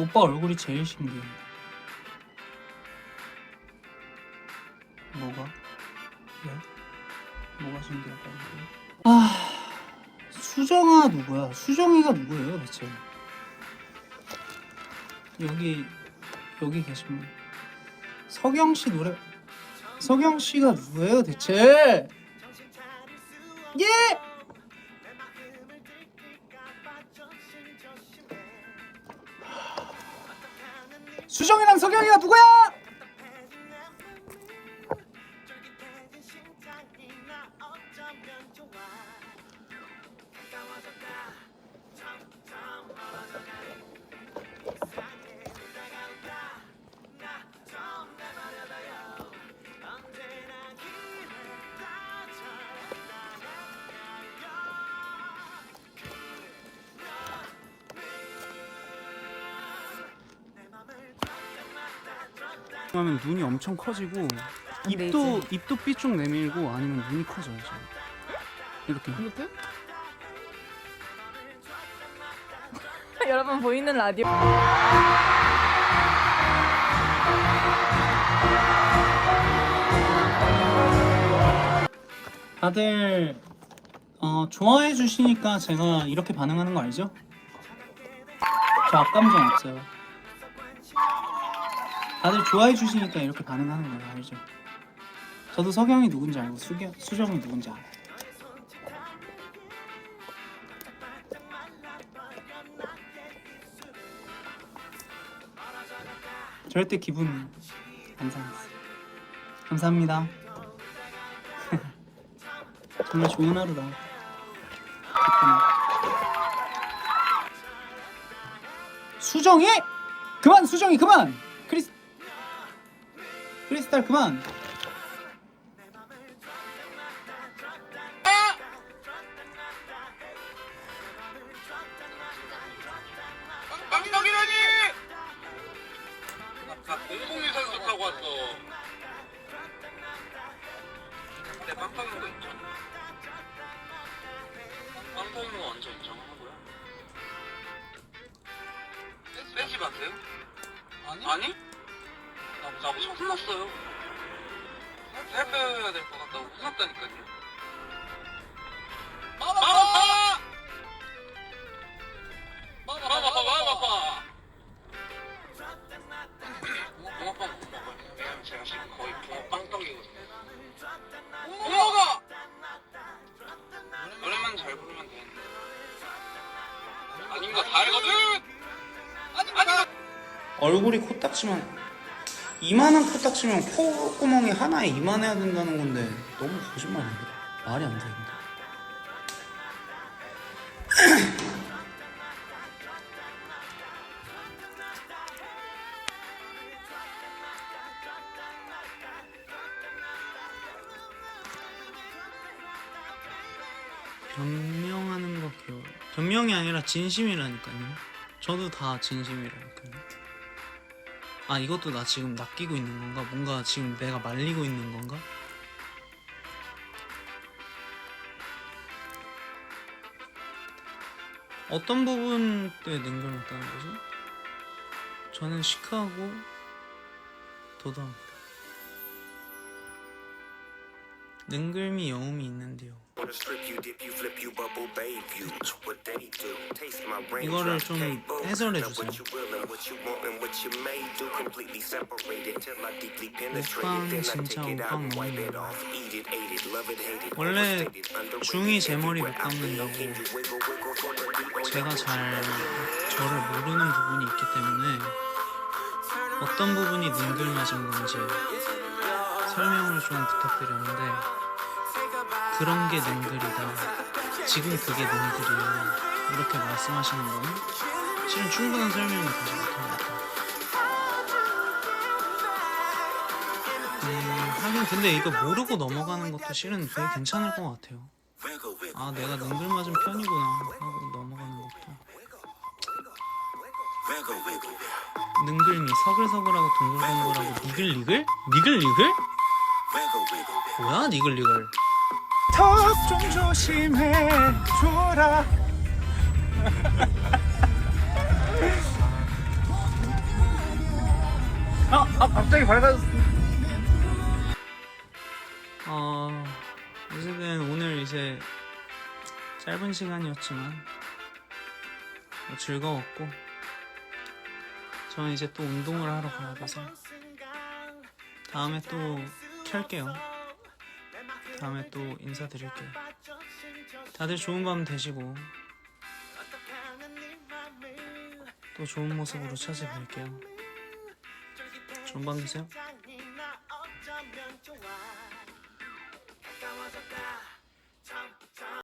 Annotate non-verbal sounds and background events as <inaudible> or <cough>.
오빠 얼굴이 제일 신기해. 뭐가? 왜? 뭐가 거야? 아, 수정아 누구야? 수정이가 누구예요 대체? 여기 여기 계신 분. 서경 씨 노래. 서경 씨가 누구예요 대체? 예! 수정이랑 서경이가 누구야? 하면 눈이 엄청 커지고 입도 입도 삐쭉 내밀고 아니면 눈이 커져요. 지금. 이렇게. 이렇게? <laughs> 여러분 보이는 라디오 다들 어, 좋아해 주시니까 제가 이렇게 반응하는 거 알죠? 저 앞감정 없어요. 다들 좋아해 주시니까 이렇게 반응하는 거예요, 알죠? 저도 서경이 누군지 알고 수경, 수정이 누군지 알아요. 절대 기분 안 상했어요. 감사합니다. <laughs> 정말 좋은 하루다. 수정이 그만 수정이 그만 스 크리스탈 그만 빵빵이라니! 나 공공유 선수 타고 왔어. 근데 빵빵인 거 인정. 빵빵인 거 완전 인정하고요. 빼지 마세요. 아니? 아니? 나, 나 무슨 혼났어요. 살 빼야 될 것 같다고 혼났다니까요. 마마! 마마! 마마! 마마! 마마! 붕어빵 못 먹어요. 왜냐면 제가 지금 거의 붕어빵 떡이거든요. 붕어가! 노래만 잘 부르면 되는데. 아닌 거다 알거든! 아닌 거다 얼굴이 코딱지만 이만한 코딱지면 콧구멍이 하나에 이만해야 된다는 건데 너무 거짓말인데 말이 안 되는데 <clears throat> 변명하는 거 귀여워 변명이 아니라 진심이라니까요. 저도 다 진심이라니까요 아 이것도 나 지금 낚이고 있는 건가? 뭔가 지금 내가 말리고 있는 건가? 어떤 부분 때 능글맞다는 거지? 저는 시크하고 도도합니다 능글미 여움이 있는데요 이거를 좀. 해설해 주세요. I 진짜 it. 원래 중이 제 머리 못. 감는다고? 제가 잘 저를 모르는 부분이 있기 때문에 어떤 부분이 능글맞은 건지 설명을 좀 부탁드렸는데 그런 게 능글이다. 지금 그게 능글이야. 이렇게 말씀하시는 건 실은 충분한 설명을 다시 못한 것 같아요. 음, 하긴 근데 이거 모르고 넘어가는 것도 실은 되게 괜찮을 것 같아요. 아 내가 능글 맞은 편이구나 하고 넘어가는 것도. 능글미 서글서글하고 동글동글하고 니글니글? 니글니글? 뭐야 니글니글 턱 좀 조심해 줘라 갑자기 밝아졌어. 어, 어쨌든 오늘 이제 짧은 시간이었지만 뭐 즐거웠고 저는 이제 또 운동을 하러 가야 돼서 다음에 또 켤게요. 다음에 또 인사드릴게요. 다들 좋은 밤 되시고 또 좋은 모습으로 찾아뵐게요. 좋은 밤 되세요.